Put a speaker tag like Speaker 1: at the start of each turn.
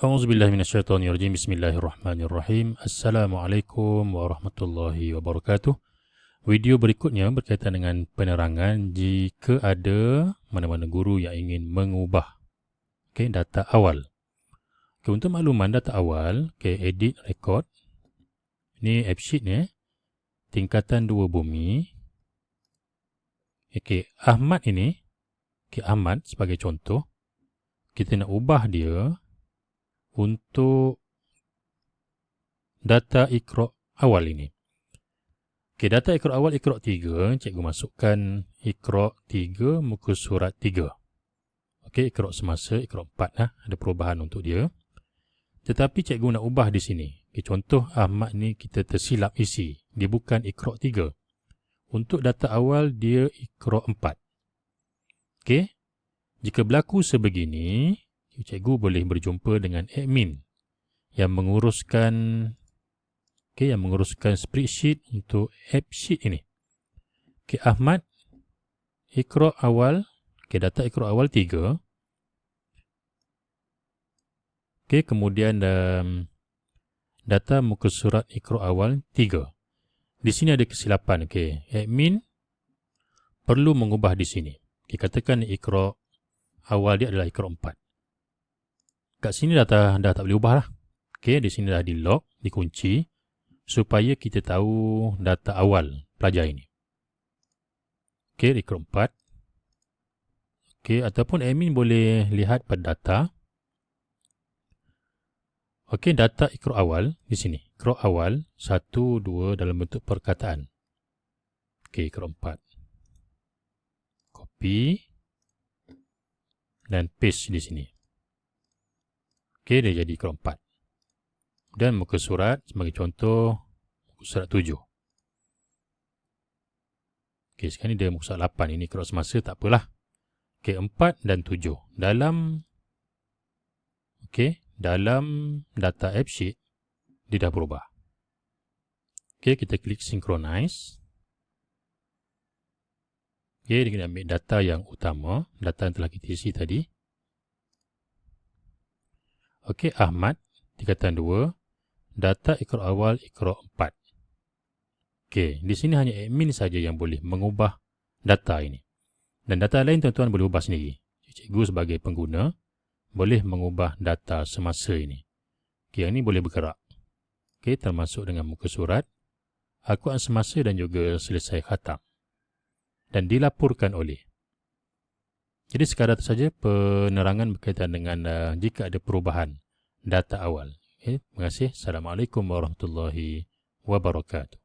Speaker 1: A'udzubillahiminasyaitonirrajim. Bismillahirrahmanirrahim. Assalamualaikum warahmatullahi wabarakatuh. Video berikutnya berkaitan dengan penerangan jika ada mana-mana guru yang ingin mengubah okay, data awal. Okay, untuk makluman data awal, okay, edit record. Ini app sheet ni. Tingkatan dua bumi. Okay, Ahmad ini. Okay, Ahmad sebagai contoh. Kita nak ubah dia untuk data ikro awal ini. Okey, data ikro awal ikro 3, cikgu masukkan ikro 3 muka surat 3. Okey, ikro semasa ikro 4 lah, ada perubahan untuk dia. Tetapi cikgu nak ubah di sini. Okay, contoh Ahmad ni kita tersilap isi. Dia bukan ikro 3. Untuk data awal dia ikro 4. Okey. Jika berlaku sebegini, cikgu boleh berjumpa dengan admin yang menguruskan okay, yang menguruskan spreadsheet untuk app sheet ini. Okay, Ahmad, ikro awal, okay, data ikro awal 3. Okay, kemudian um, data muka surat ikro awal 3. Di sini ada kesilapan. Okay. Admin perlu mengubah di sini. Okay, katakan ikro awal dia adalah ikro 4. Kat sini dah, dah tak boleh ubah lah. Okay, di sini dah di lock, dikunci supaya kita tahu data awal pelajar ini. Okey, record 4. Okey, ataupun admin boleh lihat pada data. Okey, data ikro awal di sini. Ikro awal 1 2 dalam bentuk perkataan. Okey, ikro 4. Copy dan paste di sini. Okey, dia jadi 4 dan muka surat sebagai contoh muka surat 7. Okey, sekarang ni dia muka surat 8. Ini cross masa tak apalah. Okey, 4 dan 7. Dalam okey, dalam data app sheet dia dah berubah. Okey, kita klik synchronize. Okey, dia kena ambil data yang utama, data yang telah kita isi tadi. Okey, Ahmad, tingkatan 2, data ikro awal ikro 4. Okey, di sini hanya admin saja yang boleh mengubah data ini. Dan data lain tuan-tuan boleh ubah sendiri. Cikgu sebagai pengguna boleh mengubah data semasa ini. Okey, yang ini boleh bergerak. Okey, termasuk dengan muka surat, akuan semasa dan juga selesai khatam. Dan dilaporkan oleh. Jadi sekadar itu saja penerangan berkaitan dengan uh, jika ada perubahan data awal. Okay, terima kasih. Assalamualaikum warahmatullahi wabarakatuh.